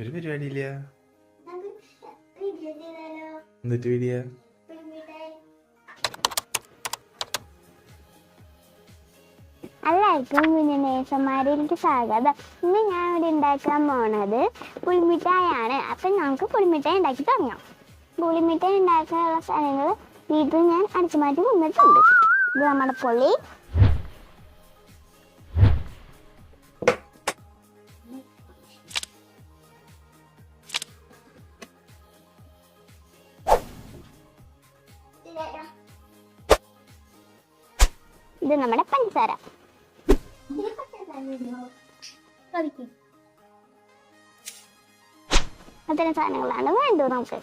ഒരു പരിപാടിയില്ല. എന്നിട്ട് വീഡിയോ എല്ലാവർക്കും കുഞ്ഞുനേസന്മാരിലേക്ക് സ്വാഗതം. ഇന്ന് ഞാൻ ഇവിടെ ഉണ്ടാക്കാൻ പോണത് പുളിമിഠായാണ് അപ്പം നമുക്ക് പുളിമിഠായി ഉണ്ടാക്കി തുടങ്ങാം. പുളിമിഠായി ഉണ്ടാക്കാനുള്ള സാധനങ്ങൾ വീട്ടിൽ ഞാൻ അടിച്ചു മാറ്റി വന്നിട്ടുണ്ട് ഇത് നമ്മുടെ പുളി. ഇത് നമ്മുടെ പഞ്ചസാര. അത്തരം സാധനങ്ങളാണ് വേണ്ടത് നമുക്ക്.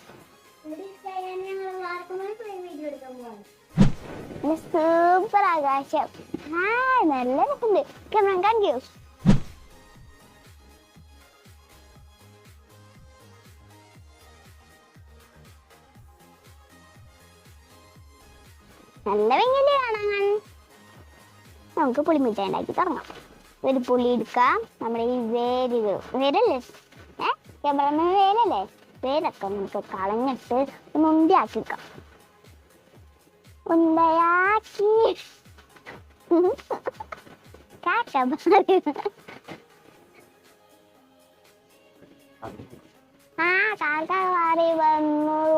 സൂപ്പർ ആകാശം. ആ നല്ല രസമുണ്ട്. ക്യാമറ കാണിക്കൂ നല്ല ഭംഗിയല്ലേ കാണാൻ. നമുക്ക് പുളിമിഠായി ഉണ്ടാക്കി തുടങ്ങാം. ഒരു പുളി എടുക്കാം. നമ്മുടെ ഈ വേരുകൾ. വേരല്ലേ? ഏ? ക്യാമറമാൻ വേരല്ലേ? വേരൊക്കെ നമുക്ക് കളഞ്ഞിട്ട് ഒന്ന് വെക്കാം ഉണ്ടയാക്കി. ആ കാക്ക മാറി വന്നു.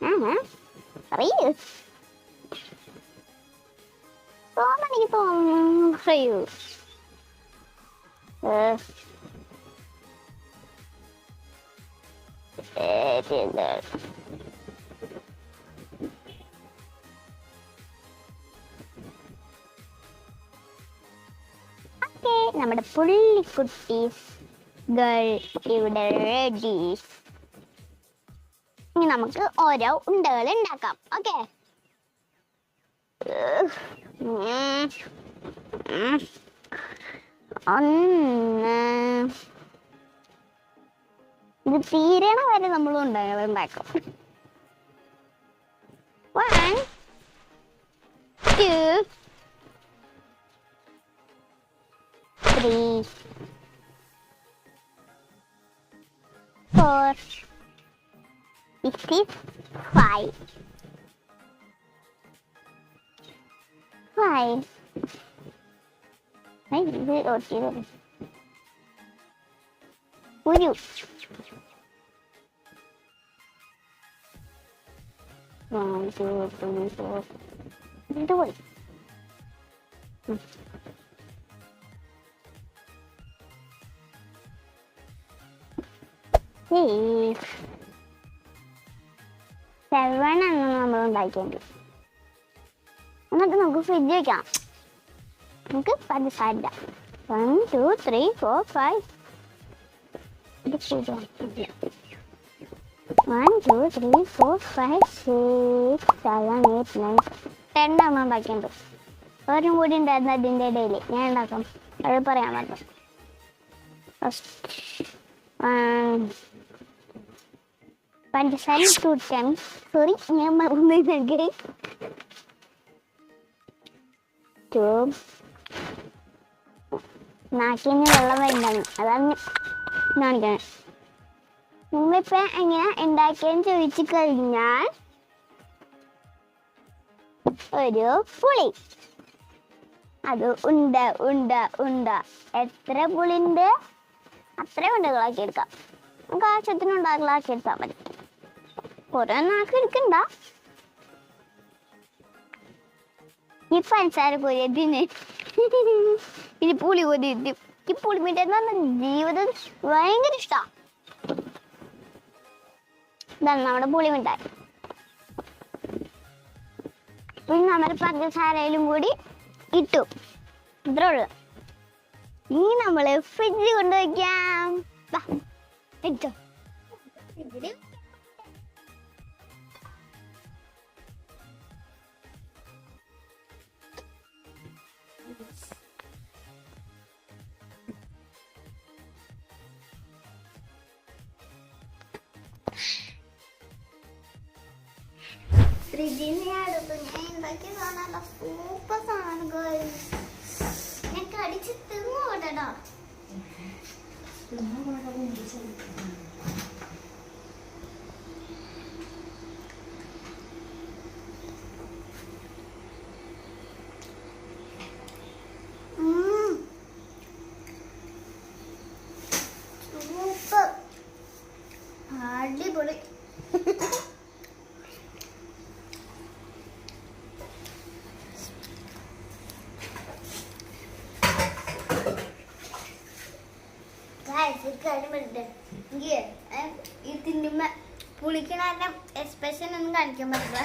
ആ പറയൂ തോന്നണെങ്കിൽ തോന്നുന്നു പറയൂ ഏ. ഏ, പിന്നെ. ഓക്കേ, നമ്മുടെ പുള്ളിക്കുട്ടി ഗേൾ ഇവിടെ റെഡി ഇനി നമുക്ക് ഓരോ ഉണ്ടകൾ ഉണ്ടാക്കാം ഓക്കെ ഒന്ന് ഇത് തീരണ വരെ നമ്മൾ ഉണ്ടകൾ ഉണ്ടാക്കും one two three, It is five. Five. Hey, good or zero. Will you? One, two, three, four. Do it. Hmm. Hey. Seven ആണ് നമ്മൾ ഉണ്ടാക്കിയത് എന്നിട്ട് നമുക്ക് ഫ്രിഡ്ജ് വെക്കാം. നമുക്ക് പഞ്ചസാര one two three four five one two three four five six seven eight nine ten ആണ് ഉണ്ടാക്കിയത് ഒരും കൂടി ഉണ്ടായിരുന്നു അതിന്റെ ഇടയിൽ. ഞാൻ ഉണ്ടാക്കാം അത് പറയാൻ പറ്റും ഫസ്റ്റ് പഞ്ചസാര ടു ടൈംസ് സോറി ഞാൻ മറന്നു നൽകി ടു നാക്കിന് വെള്ളം വരുന്നതാണ് അതാണ് കാണിക്കണേ നിങ്ങളിപ്പോ എങ്ങനെ ഉണ്ടാക്കിയെന്ന് ചോദിച്ചു കഴിഞ്ഞാൽ ഒരു പുളി അത് ഉണ്ട ഉണ്ട ഉണ്ട എത്ര പുളിണ്ട് അത്രയും ഉണ്ടകളാക്കി എടുക്കാം നമുക്ക് ആവശ്യത്തിന് ഉണ്ടാക്കലാക്കി എടുത്താൽ മതി കുറെ നാക്ക് എടുക്കണ്ട ഈ പഞ്ചസാര കൊതിയതിന്. ഇത് പുളി കൊതിയിട്ട് ഈ പുളിമിട്ട് ജീവിതം ഭയങ്കര ഇഷ്ടാ. ഇതാണ് നമ്മുടെ പുളിമിഠായി പിന്നെ നമ്മൾ പഞ്ചസാരയിലും കൂടി ഇട്ടു. ഇത്ര ഉള്ളു. ഇനി നമ്മൾ ഫ്രിഡ്ജ് കൊണ്ടുവയ്ക്കാം. വാ, ഫ്രിഡ്ജിൽ നിന്ന് അടുത്ത് ഞാൻ ഉണ്ടാക്കിയ സാധനം ഞാൻ കടിച്ച് തിന്നു. സൂപ്പർ അടിപൊളി ഈ തിന്നുമ്പ പുളിക്കണ എക്സ്പ്രഷൻ ഒന്നും കാണിക്കാൻ പറ്റില്ല.